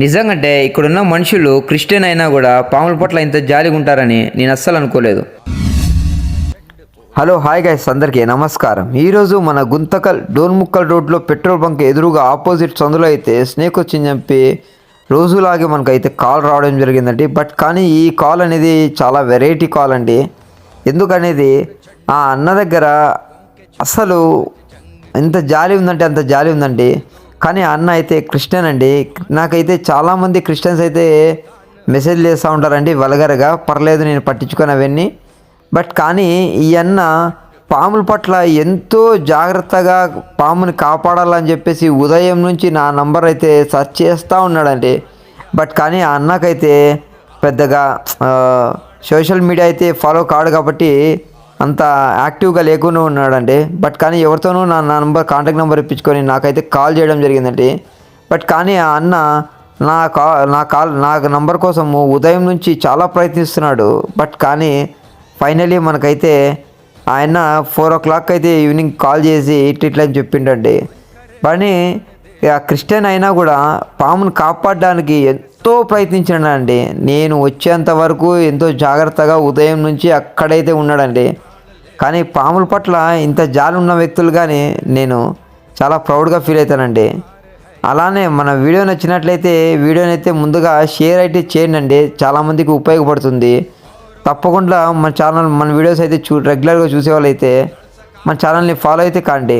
నిజంగంటే ఇక్కడున్న మనుషులు క్రిస్టియన్ అయినా కూడా పాముల పట్ల ఇంత జాలిగా ఉంటారని నేను అస్సలు అనుకోలేదు. హలో హాయ్ గైస్ అందరికీ నమస్కారం. ఈరోజు మన గుంతకల్ డోన్ముక్కల్ రోడ్లో పెట్రోల్ బంక్ ఎదురుగా ఆపోజిట్ సందులో అయితే స్నేక్ వచ్చింది చంపి రోజులాగే మనకైతే కాల్ రావడం జరిగిందండి. బట్ కానీ ఈ కాల్ అనేది చాలా వెరైటీ కాల్ అండి. ఎందుకనేది? ఆ అన్న దగ్గర అసలు ఎంత జాలి ఉందంటే అంత జాలి ఉందండి. కానీ అన్న అయితే క్రిస్టియన్ అండి. నాకైతే చాలామంది క్రిస్టియన్స్ అయితే మెసేజ్ చేస్తూ ఉంటారండి వలగరగా. పర్లేదు నేను పట్టించుకొని అవన్నీ. బట్ కానీ ఈ అన్న పాముల పట్ల ఎంతో జాగ్రత్తగా పాముని కాపాడాలని చెప్పేసి ఉదయం నుంచి నా నంబర్ అయితే సెర్చ్ చేస్తూ ఉన్నాడండి. బట్ కానీ ఆ అన్నకైతే పెద్దగా సోషల్ మీడియా అయితే ఫాలో కాడు కాబట్టి అంత యాక్టివ్గా లేకుండా ఉన్నాడండి. బట్ కానీ ఎవరితోనూ నా నా నంబర్ కాంటాక్ట్ నెంబర్ ఇప్పించుకొని నాకైతే కాల్ చేయడం జరిగిందండి. బట్ కానీ ఆ అన్న నా కా నా కాల్ నా నంబర్ కోసము ఉదయం నుంచి చాలా ప్రయత్నిస్తున్నాడు. బట్ కానీ ఫైనలీ మనకైతే ఆయన ఫోర్ ఓ క్లాక్ అయితే ఈవినింగ్ కాల్ చేసి ఇట్లా అని చెప్పిండండి. కానీ ఆ క్రిస్టియన్ అయినా కూడా పామును కాపాడడానికి ఎంతో ప్రయత్నించాడండి నేను వచ్చేంత వరకు ఎంతో జాగ్రత్తగా ఉదయం నుంచి అక్కడైతే ఉన్నాడండి. కానీ పాముల పట్ల ఇంత జాలి ఉన్న వ్యక్తులు కానీ నేను చాలా ప్రౌడ్గా ఫీల్ అవుతానండి. అలానే మన వీడియో నచ్చినట్లయితే వీడియోని అయితే ముందుగా షేర్ అయితే చేయండి అండి చాలామందికి ఉపయోగపడుతుంది. తప్పకుండా మన ఛానల్ మన వీడియోస్ అయితే చూ రెగ్యులర్గా చూసేవాళ్ళైతే మన ఛానల్ని ఫాలో అయితే కాండి.